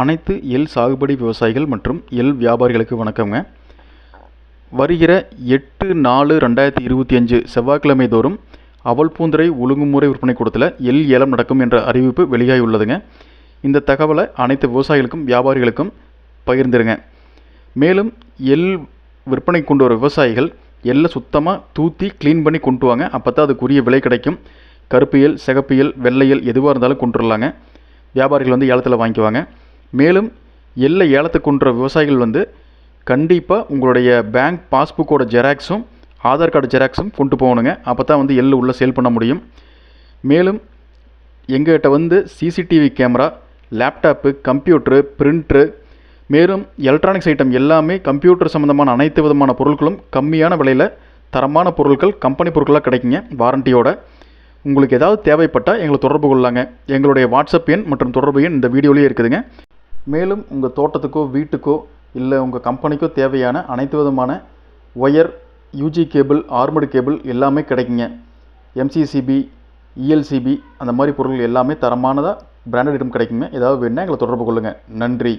அனைத்து எள் சாகுபடி விவசாயிகள் மற்றும் எள் வியாபாரிகளுக்கு வணக்கங்க வருகிற எட்டு நாலு ரெண்டாயிரத்தி இருபத்தி அஞ்சு செவ்வாய்க்கிழமை தோறும் அவல்பூந்துரை ஒழுங்குமுறை விற்பனை கூடத்தில் எள் ஏலம் நடக்கும் என்ற அறிவிப்பு வெளியாகி உள்ளதுங்க. இந்த தகவலை அனைத்து விவசாயிகளுக்கும் வியாபாரிகளுக்கும் பகிர்ந்துருங்க. மேலும் எள் விற்பனை கொண்டு வர விவசாயிகள் எள்ளை சுத்தமாக தூத்தி க்ளீன் பண்ணி கொண்டு வாங்க. அப்போ தான் அதுக்குரிய விலை கிடைக்கும். கருப்பியல் சிகப்பியல் வெள்ளையல் எதுவாக இருந்தாலும் கொண்டு வரலாங்க வியாபாரிகள் வந்து ஏலத்தில் வாங்கிக்குவாங்க. மேலும் எள்ளை ஏலத்துக்கு விவசாயிகள் வந்து கண்டிப்பாக உங்களுடைய பேங்க் பாஸ்புக்கோட ஜெராக்ஸும் ஆதார் கார்டு ஜெராக்ஸும் கொண்டு போகணுங்க. அப்போ தான் வந்து எள்ளு உள்ளே சேல் பண்ண முடியும். மேலும் எங்ககிட்ட வந்து CCTV camera laptop computer printer மேலும் எலக்ட்ரானிக்ஸ் ஐட்டம் எல்லாமே கம்ப்யூட்டர் சம்மந்தமான அனைத்து விதமான பொருட்களும் கம்மியான விலையில் தரமான பொருட்கள் கம்பெனி பொருட்களாக கிடைக்குங்க வாரண்டியோட உங்களுக்கு ஏதாவது தேவைப்பட்டால் எங்களை தொடர்பு கொள்ளலாங்க. எங்களுடைய வாட்ஸ்அப் எண் மற்றும் தொடர்பு எண் இந்த வீடியோலேயே இருக்குதுங்க. மேலும் உங்கள் தோட்டத்துக்கோ வீட்டுக்கோ இல்லை உங்கள் கம்பெனிக்கோ தேவையான அனைத்து விதமான wire UG cable armoured cable எல்லாமே கிடைக்குங்க. எம்சிசிபி இஎல்சிபி அந்த மாதிரி பொருட்கள் எல்லாமே தரமானதாக பிராண்டட் ஐட்டம் கிடைக்குங்க. ஏதாவது வேணுன்னா எங்களை தொடர்பு கொள்ளுங்கள் நன்றி.